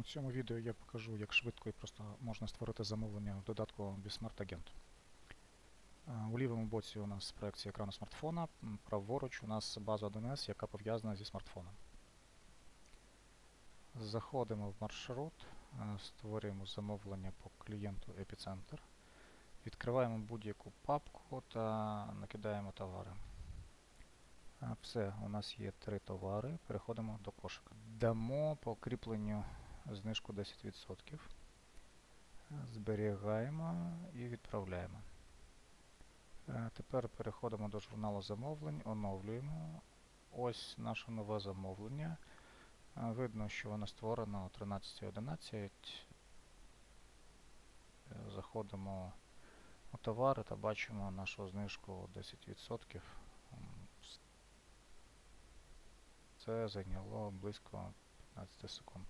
У цьому відео я покажу, як швидко і просто можна створити замовлення в додатку Bismart Agent. Е, У лівому боці у нас проекція екрану смартфона, праворуч у нас база 1С, яка пов'язана зі смартфоном. Заходимо в маршрут, е, створюємо замовлення по клієнту Епіцентр, відкриваємо будь-яку папку та накидаємо товари. Е, Все, у нас є три товари. Переходимо до кошика. Дамо по кріпленню знижку 10%. Е, Зберігаємо і відправляємо. Е, Тепер переходимо до журналу замовлень, оновлюємо. Ось наше нове замовлення. Е, Видно, що воно створено о 13.11. Е, Заходимо у товари та бачимо нашу знижку 10%. Це зайняло близько 15 секунд.